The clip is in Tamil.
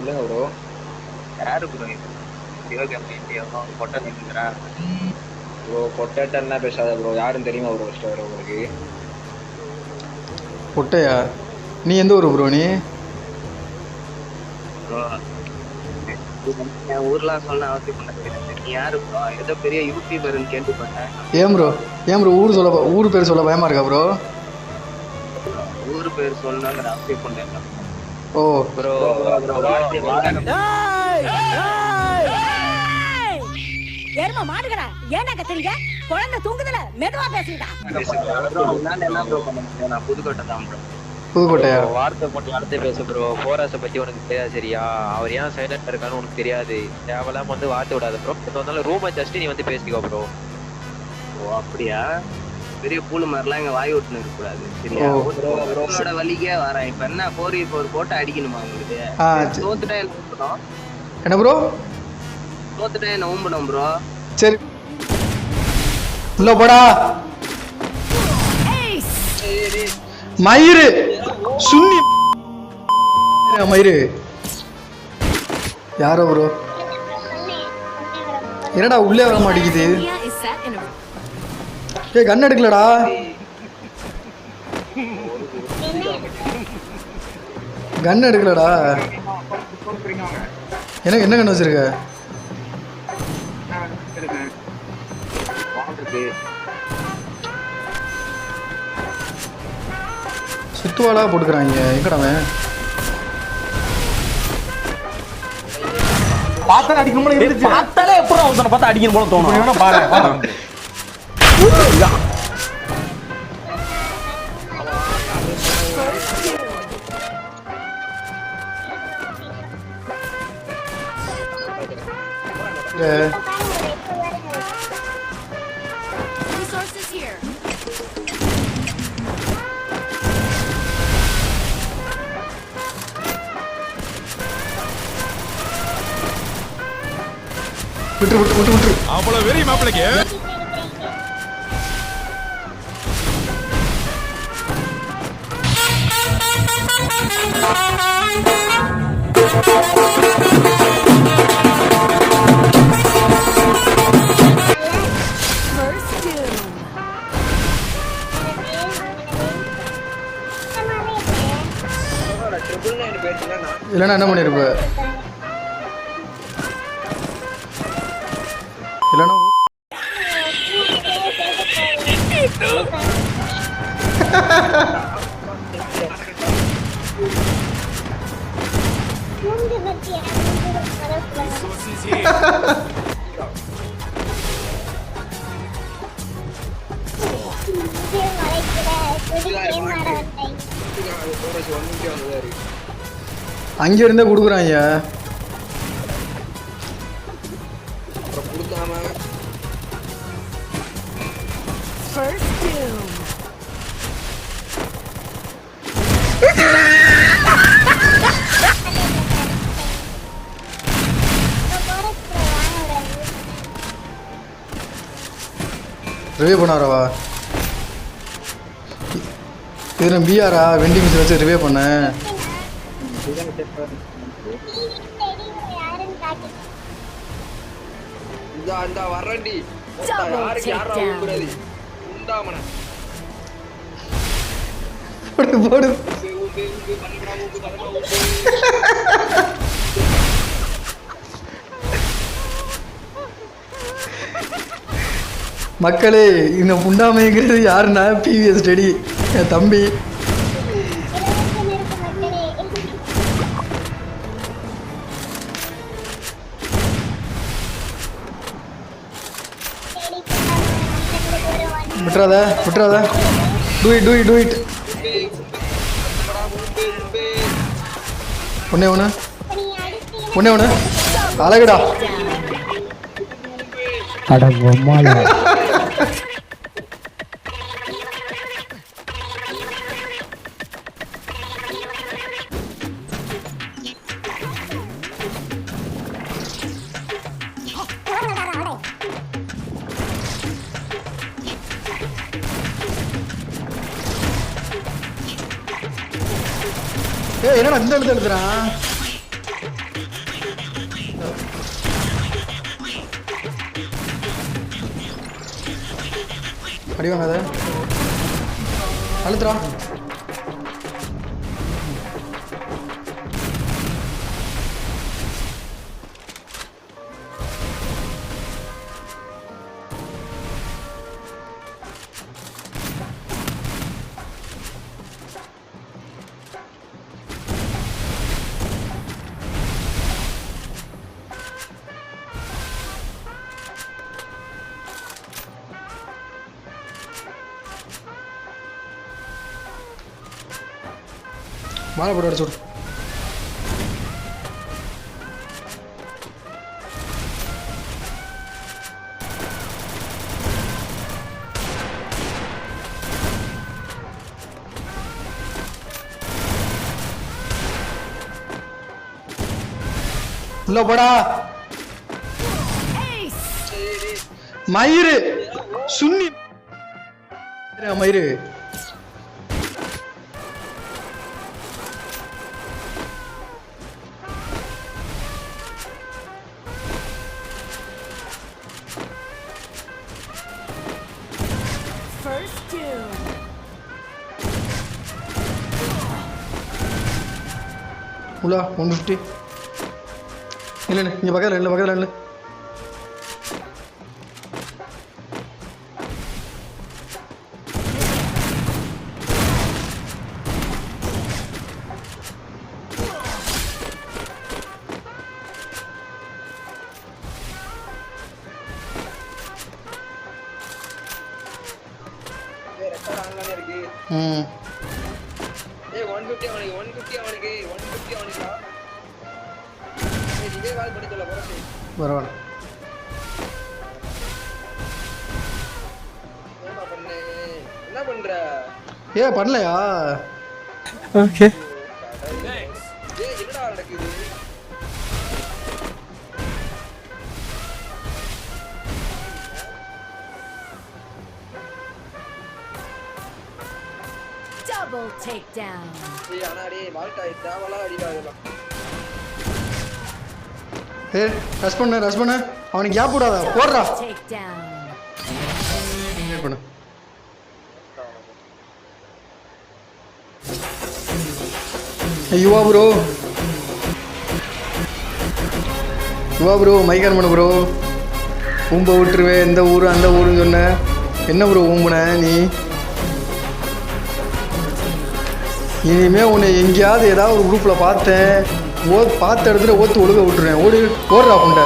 சொல்லுங்க ப்ரோ யாரு ப்ரோ இது? சிவகங்கை இந்தியாவும் கொட்டை நிற்கிறான் ப்ரோ பொட்டேட்டன்னா பேசாத ப்ரோ யாருன்னு தெரியுமா ப்ரோ ஃபஸ்ட்டு வர உங்களுக்கு? பொட்டையா நீ எந்த ஊர் ப்ரோ நீ? ப்ரோ என் ஊர்லாம் சொன்ன அவசியம் பண்ண தெரியாது. நீ யாரு ப்ரோ ஏதோ பெரிய யூடியூபர்னு கேள்விப்பட்டேன். ஏன் ப்ரோ ஏன் ப்ரோ ஊர் சொல்ல ஊர் பேர் சொல்ல பயமா இருக்கா ப்ரோ ஊர் பேர் சொல்லணுங்கிற அவசியம் பண்ணேன் ஓ. ப்ரோ எரும மாடுகடா ஏன்டா கத்துறீங்க குழந்தை தூங்குதுல மெதுவா பேசுங்கடா நான் புதுக்கோட்டை தான் ப்ரோ புதுக்கோட்டையா? வார்த்தை போட்டு வார்த்தை பேசு ப்ரோ போராச பத்தி உனக்கு தெரியாது சரியா? அவர் ஏன் சைலண்ட் இருக்கான்னு உனக்கு தெரியாது. தேவையில்லாம வந்து வார்த்தை விடாத ப்ரோ வந்தாலும் ரூம் ஜஸ்ட் நீ வந்து பேசிக்கோ ப்ரோ ஓ அப்படியா? பெரிய பூணு மாதிரிலாம் இங்க வாய் விட்டுன்னு இருக்க கூடாது. சரியா. உங்களோட வலிக்கே வரேன். இப்ப என்ன? ஃபோர் இ ஃபோர் போட்டு அடிக்கணுமா உங்களுக்கு. தோத்துட்டா என்ன என்ன ப்ரோ தோத்துட்டா என்ன ஊம்பணும் ப்ரோ சரி. உள்ள போடா. மயிறு. சுன்னி மயிறு. யாரோ ப்ரோ என்னடா உள்ளே வர மாட்டேங்குது? ஏய் கண் எடுக்கலடா. கன் எடுக்கலடா. என்ன என்ன கண்ணு வச்சிருக்க? சுத்துவாளா போட்டுக்கிறாங்க. எங்கடா அவன்? பார்த்தாலே அடிக்கணும் பார்த்தாலே எப்பறம் பார்த்தா அடிக்கணும் போல தோணும். பாரு. ஏ, Resources here. விட்டுரு விட்டு விட்டு விட்டுரு அவ்வளவு வெறி மாப்பிளைக்கு இல்லைன்னா என்ன பண்ணியிருப்ப அங்கே இருந்தே கொடுக்குறாங்க அப்புறம் பண்ணாரவா இது பிஆரா வெண்டிங் மிஷின் வச்சு ரிவே பண்ணேன் இந்த அந்த மக்களே இந்த புண்டாமைங்கிறது யாருன்னா பிவிஎஸ் ஸ்டடி என் தம்பி. விட்டுறாத விட்டுறாத. Do it do it do it ஒன்னே ஒன்று ஒன்னே ஒன்று அழகுடா. ஏய் என்னடா இந்த இடத்துல எழுதுறான் அடிவாங்க அதை. அழுத்துறான் மாலை போட்டு அடிச்சு விடு. உள்ள போடா. மயிறு. சுன்னி. மயிறு. உள்ள ஒன் ஃபிஃப்டி இல்லை இல்லை இங்கே பக்கத்தில் இல்லை பக்கத்தில் இல்லை. ம். ஃபிஃப்டி அவனுக்கு ஒன் ஃபிஃப்டி அவனுக்கு ஒன் ஃபிஃப்டி அவனுக்குடா ஏய் இதே கால் பண்ணி சொல்ல போகிறேன் பரவாயில்ல. என்ன பண்ற? ஏ பண்ணலையா? ஓகே. Double takedown. ஏ ரஷ் பண்ணு ரஷ் பண்ணு. அவனுக்கு கேப் விடாத. போடுறா. பண்ணு. யுவா ப்ரோ யுவா ப்ரோ மைக்கான் பண்ணு ப்ரோ ஊம்ப விட்டுருவேன். இந்த ஊர் அந்த ஊருன்னு சொன்ன. என்ன ப்ரோ ஊம்புன நீ? இனிமே உன்னை எங்கேயாவது ஏதாவது ஒரு குரூப்பில் பார்த்தேன். ஓ பார்த்த இடத்துல ஓத்து ஒழுக விட்டுருவேன். ஓடி ஓடுறா புண்டை.